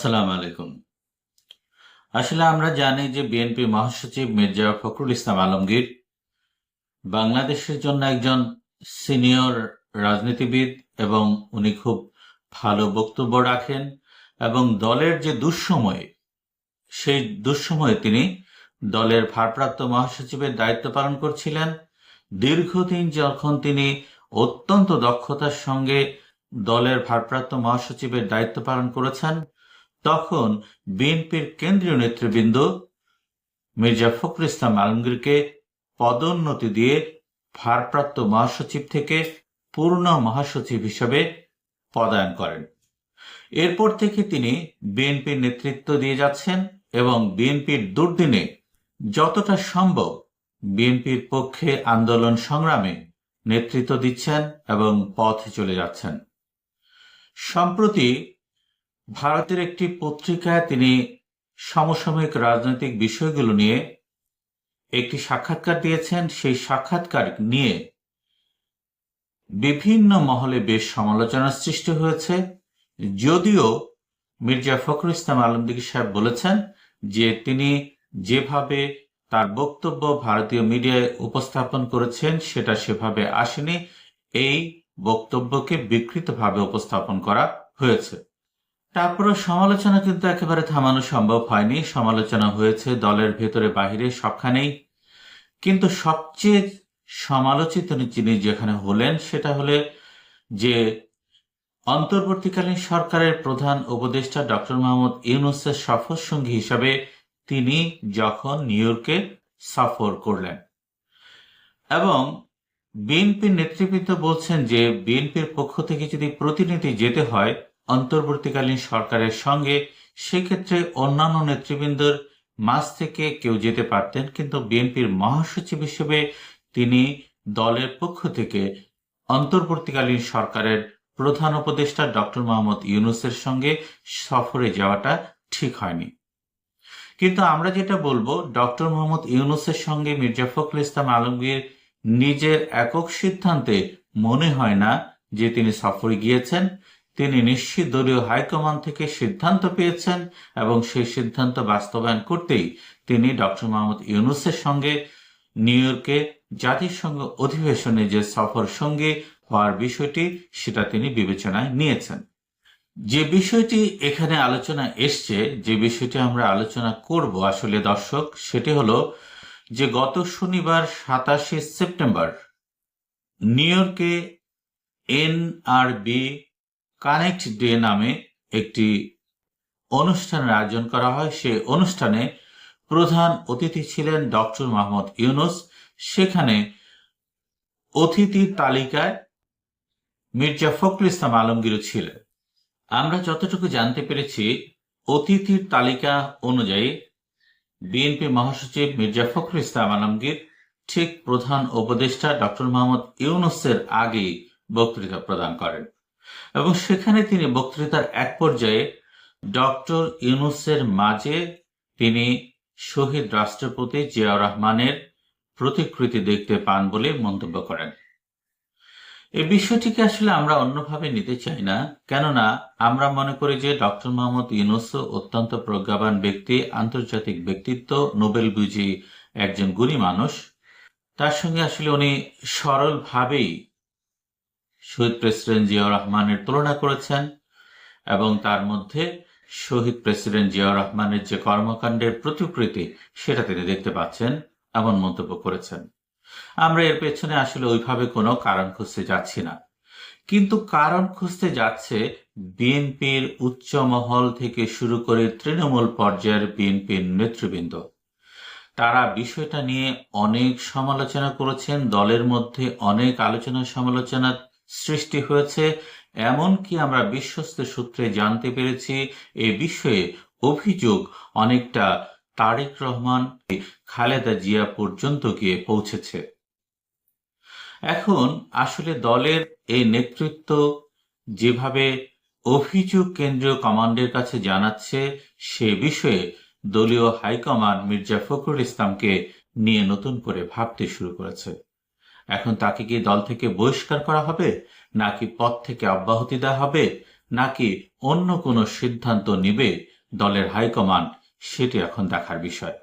আসসালামু আলাইকুম। আসলে আমরা জানি যে বিএনপি মহাসচিব মির্জা ফখরুল ইসলাম আলমগীর বাংলাদেশের জন্য একজন সিনিয়র রাজনীতিবিদ এবং উনি খুব ভালো বক্তব্য রাখেন এবং দলের যে দুঃসময়ে, সেই দুঃসময়ে তিনি দলের ভারপ্রাপ্ত মহাসচিবের দায়িত্ব পালন করছিলেন। দীর্ঘদিন যখন তিনি অত্যন্ত দক্ষতার সঙ্গে দলের ভারপ্রাপ্ত মহাসচিবের দায়িত্ব পালন করেছেন তখন বিএনপির কেন্দ্রীয় নেতৃবৃন্দ মির্জা ফখরুল ইসলাম আলমগীরকে পদোন্নতি দিয়ে ভারপ্রাপ্ত মহাসচিব থেকে পূর্ণ মহাসচিব হিসেবে পদায়ন করেন। এরপর থেকে তিনি বিএনপির নেতৃত্ব দিয়ে যাচ্ছেন এবং বিএনপির দুর্দিনে যতটা সম্ভব বিএনপির পক্ষে আন্দোলন সংগ্রামে নেতৃত্ব দিচ্ছেন এবং পথে চলে যাচ্ছেন। সম্প্রতি ভারতের একটি পত্রিকায় তিনি সমসাময়িক রাজনৈতিক বিষয়গুলো নিয়ে একটি সাক্ষাৎকার দিয়েছেন। সেই সাক্ষাৎকার নিয়ে বিভিন্ন মহলে বেশ সমালোচনার সৃষ্টি হয়েছে। যদিও মির্জা ফখরুল ইসলাম আলমদির সাহেব বলেছেন যে তিনি যেভাবে তার বক্তব্য ভারতীয় মিডিয়ায় উপস্থাপন করেছেন, সেটা সেভাবে আসেনি। এই বক্তব্যকে বিকৃতভাবে উপস্থাপন করা হয়েছে। তারপরে সমালোচনা কিন্তু একেবারে থামানো সম্ভব হয়নি। সমালোচনা হয়েছে, দলের ভেতরে বাহিরে সবখানেই। কিন্তু সবচেয়ে সমালোচিত যিনি যেখানে হলেন, সেটা হলে যে অন্তর্বর্তীকালীন সরকারের প্রধান উপদেষ্টা ডক্টর মোহাম্মদ ইউনুসের সফর সঙ্গী হিসাবে তিনি যখন নিউ ইয়র্কে সফর করলেন। এবং বিএনপির নেতৃবৃন্দ বলছেন যে, বিএনপির পক্ষ থেকে যদি প্রতিনিধি যেতে হয় অন্তর্বর্তীকালীন সরকারের সঙ্গে, সেক্ষেত্রে অন্যান্য নেতৃবৃন্দর মাঝ থেকে কেউ যেতে পারতেন, কিন্তু বিএনপির মহাসচিব হিসেবে তিনি দলের পক্ষ থেকে অন্তর্বর্তীকালীন সরকারের প্রধান উপদেষ্টা ডক্টর মোহাম্মদ ইউনুসের সঙ্গে সফরে যাওয়াটা ঠিক হয়নি। কিন্তু আমরা যেটা বলব, ডক্টর মোহাম্মদ ইউনুসের সঙ্গে মির্জা ফখরুল ইসলাম আলমগীর নিজের একক সিদ্ধান্তে মনে হয় না যে তিনি সফরে গিয়েছেন। তিনি নিশ্চিত দলীয় হাইকমান্ড থেকে সিদ্ধান্ত পেয়েছেন এবং সেই সিদ্ধান্ত বাস্তবায়ন করতেই তিনি ডক্টর মোহাম্মদ ইউনুসের সঙ্গে নিউ ইয়র্কে জাতিসংঘ অধিবেশনে যে সফর সঙ্গে হওয়ার বিষয়টি সেটা তিনি বিবেচনায় নিয়েছেন। যে বিষয়টি এখানে আলোচনা এসছে, যে বিষয়টি আমরা আলোচনা করব আসলে দর্শক, সেটি হলো যে গত শনিবার সাতাশে সেপ্টেম্বর নিউ ইয়র্কে এনআরবি কানেক্ট ডে নামে একটি অনুষ্ঠানের আয়োজন করা হয়। সে অনুষ্ঠানে প্রধান অতিথি ছিলেন ডক্টর মোহাম্মদ ইউনুস। সেখানে অতিথির তালিকায় মির্জা ফখরুল ইসলাম আলমগীরও ছিলেন। আমরা যতটুকু জানতে পেরেছি, অতিথির তালিকা অনুযায়ী বিএনপি মহাসচিব মির্জা ফখরুল ইসলাম আলমগীর ঠিক প্রধান উপদেষ্টা ডক্টর মোহাম্মদ ইউনুসের আগেই বক্তৃতা প্রদান করেন। এবং সেখানে তিনি বক্তৃতার এক পর্যায়ে ডক্টর ইউনুসের মাঝে তিনি শহীদ রাষ্ট্রপতি জিয়াউর রহমানের প্রতিকৃতি দেখতে পান বলে মন্তব্য করেন। এই বিষয়টিকে আসলে আমরা অন্যভাবে নিতে চাই না, কেননা আমরা মনে করি যে ডক্টর মোহাম্মদ ইউনুস অত্যন্ত প্রজ্ঞাবান ব্যক্তি, আন্তর্জাতিক ব্যক্তিত্ব, নোবেল বিজয়ী একজন গুণী মানুষ। তার সঙ্গে আসলে উনি সরলভাবেই শহীদ প্রেসিডেন্ট জিয়াউর রহমানের তুলনা করেছেন এবং তার মধ্যে শহীদ প্রেসিডেন্ট জিয়াউর রহমানের যে কর্মকাণ্ডের প্রতিকৃতি, সেটা তিনি দেখতে পাচ্ছেন, এমন মন্তব্য করেছেন। আমরা এর পেছনে আসলে ওইভাবে কোনো কারণ খুঁজতে যাচ্ছি না। কিন্তু কারণ খুঁজতে যাচ্ছে বিএনপির উচ্চ মহল থেকে শুরু করে তৃণমূল পর্যায়ের বিএনপির নেতৃবৃন্দ। তারা বিষয়টা নিয়ে অনেক সমালোচনা করেছেন, দলের মধ্যে অনেক আলোচনা সমালোচনা সৃষ্টি হয়েছে, এমনকি আমরা বিশ্বস্ত সূত্রে জানতে পেরেছি, এ বিষয়ে অভিযোগ অনেকটা তারেক রহমান, খালেদা জিয়া পর্যন্ত গিয়ে পৌঁছেছে। এখন আসলে দলের এই নেতৃত্ব যেভাবে অভিযোগ কেন্দ্রীয় কমান্ডের কাছে জানাচ্ছে, সে বিষয়ে দলীয় হাইকমান্ড মির্জা ফখরুল ইসলামকে নিয়ে নতুন করে ভাবতে শুরু করেছে। এখন তাকে কি দল থেকে বহিষ্কার করা হবে? নাকি পদ থেকে অব্যাহতি দেওয়া হবে? নাকি অন্য কোনো সিদ্ধান্ত নিবে দলের হাইকমান্ড? সেটি এখন দেখার বিষয়।